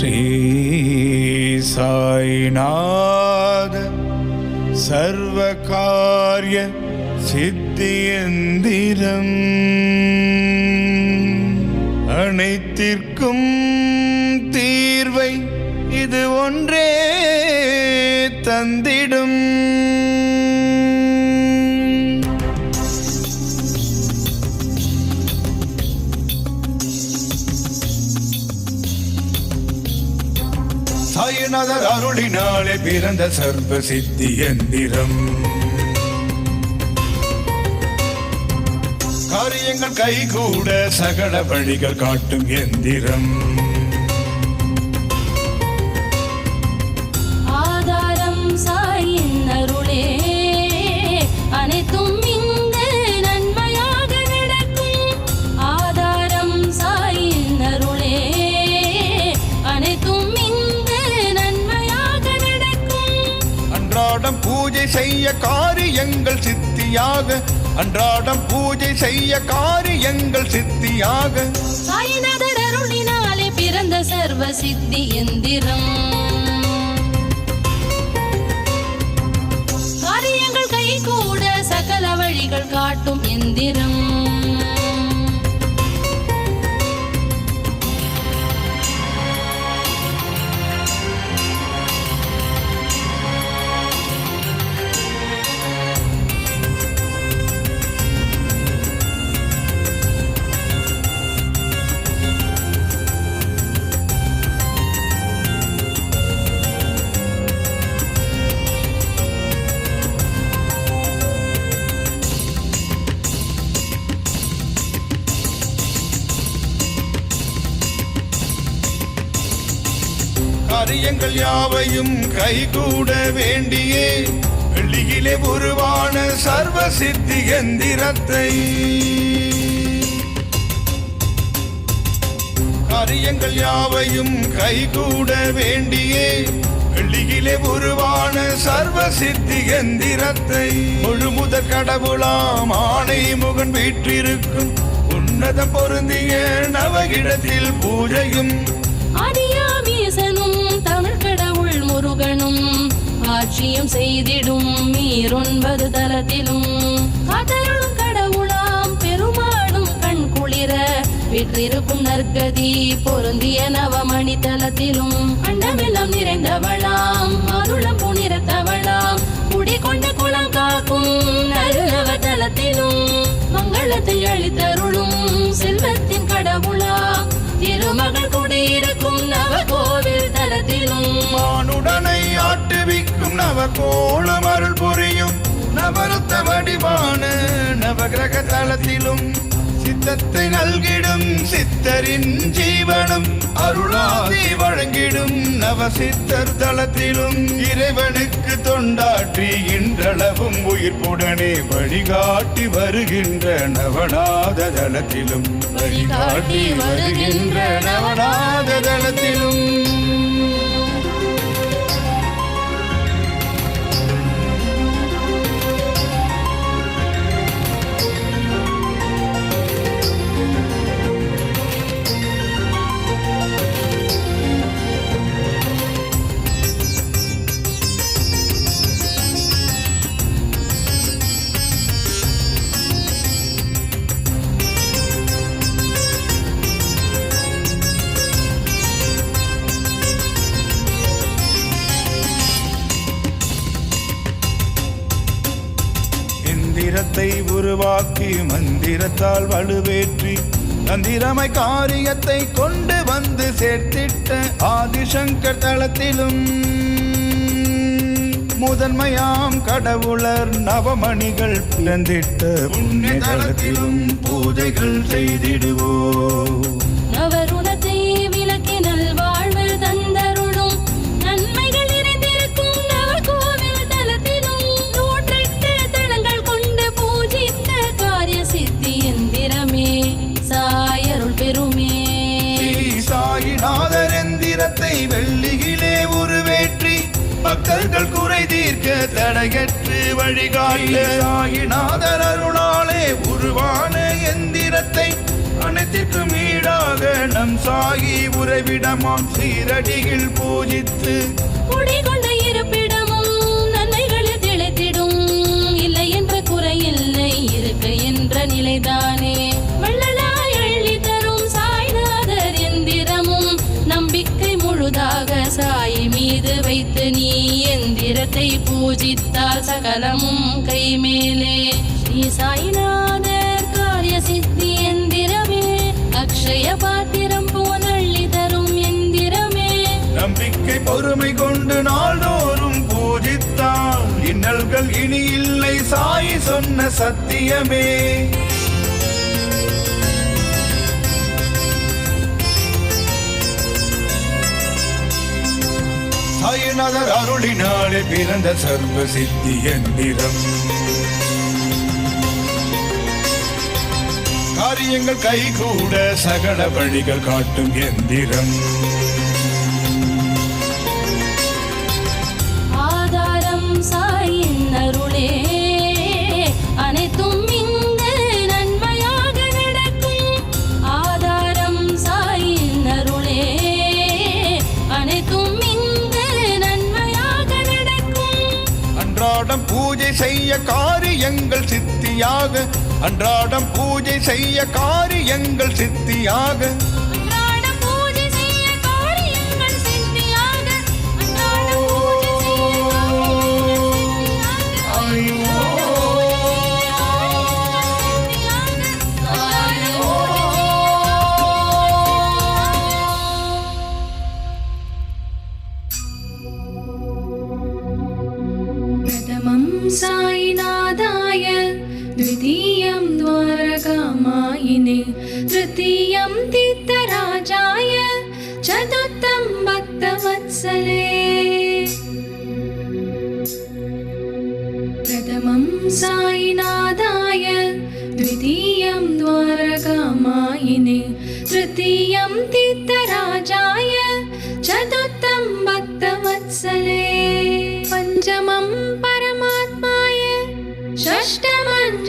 ஸ்ரீ சாய்நாத சர்வகாரிய சித்தியந்திரம். அனைத்திற்கும் தீர்வை இது ஒன்றே தந்திடும். சாயநாதர் அருளினாலே பிறந்த சர்வ சித்தி எந்திரம். காரியங்கள் கைகூட சகல வழிகள் காட்டும் எந்திரம். செய்ய காரியங்கள் சித்தியாக. அன்றாடம் பூஜை செய்ய காரியங்கள் சித்தியாக. சாய்நாதர் அருளினாலே பிறந்த சர்வ சித்தி எந்திரம். காரியங்கள் கை கூட சகல வழிகள் காட்டும் எந்திரம். காரியங்கள் யாவையும் கைகூட வேண்டியே. வெள்ளியிலே உருவான சர்வ சித்தி எந்திரத்தை. காரியங்கள் யாவையும் கைகூட வேண்டியே. வெள்ளியிலே உருவான சர்வ சித்தி எந்திரத்தை. முழுமுத கடவுளாம் ஆணை முகன் வீற்றிருக்கும். உன்னத பொருந்திய நவகிடத்தில் பூஜையும். ஆட்சியும் செய்திடும். மீறொன்பது தலத்திலும் காத்தருளும் கடவுளாம் பெருமாளும் கண் குளிர விற்றிருக்கும் நற்கதி பொருந்திய நவமணி தலத்திலும் அண்டமெல்லாம் நிறைந்தவளாம். அருளம் கோலம் அருள் புரியும் நவரத்த வடிவான நவகிரக தளத்திலும் சித்தத்தை நல்கிடும் சித்தரின் ஜீவனம் அருளாதி வழங்கிடும் நவ சித்தர் தளத்திலும் இறைவனுக்கு தொண்டாற்றி இன்றளவும் உயிர்ப்புடனே வழிகாட்டி வருகின்ற நவநாத தளத்திலும். வழிகாட்டி வருகின்ற நவநாத தளத்திலும். எந்திரத்தை உருவாக்கி மந்திரத்தால் வலுவேற்றி தந்திரமை காரியத்தை கொண்டு வந்து சேர்த்திட்ட ஆதிசங்கர் தளத்திலும். முதன்மையாம் கடவுளர் நவமணிகள் பிறந்திட்ட புண்ணிய தளத்திலும் பூஜைகள் செய்திடுவோம். பக்தர்கள் குறை தீர்க்க தடையற்று வழிகாட்ட. சாயிநாதர் அருளாலே உருவான எந்திரத்தை அனைத்திற்கும் ஈடாக நம் சாகி உறைவிடமாம். சீரடியில் பூஜித்து குடிகொண்ட பூஜித்தால் சகலமும் கைமேலே. நீ ஸ்ரீ காரிய சித்தி எந்திரமே அக்ஷய பாத்திரம் போனள்ளி தரும் எந்திரமே. நம்பிக்கை பொறுமை கொண்டு நாள்தோறும் பூஜித்தால் இன்னல்கள் இனி இல்லை சாய் சொன்ன சத்தியமே. சாயிநாதர் அருளினாலே பிறந்த சர்வ சித்தி எந்திரம் காரியங்கள் கைகூட சகல வழிகள் காட்டும் எந்திரம் செய்ய காரியங்கள் சித்தியாக. அன்றாடம் பூஜை செய்ய காரியங்கள் சித்தியாக. साईनाथाय द्वितीयं द्वारकामायिने तृतीयं तीर्थराजाय चतुर्थं भक्तवत्सले। प्रथमं साईनाथाय द्वितीयं द्वारकामायिने तृतीयं तीर्थराजाय चतुर्थं भक्तवत्सले। पञ्चमं परमात्माय षष्टमं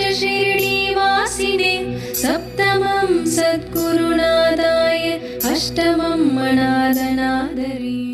सप्तमं सद्गुरुनादाय अष्टमं मणादनादरी।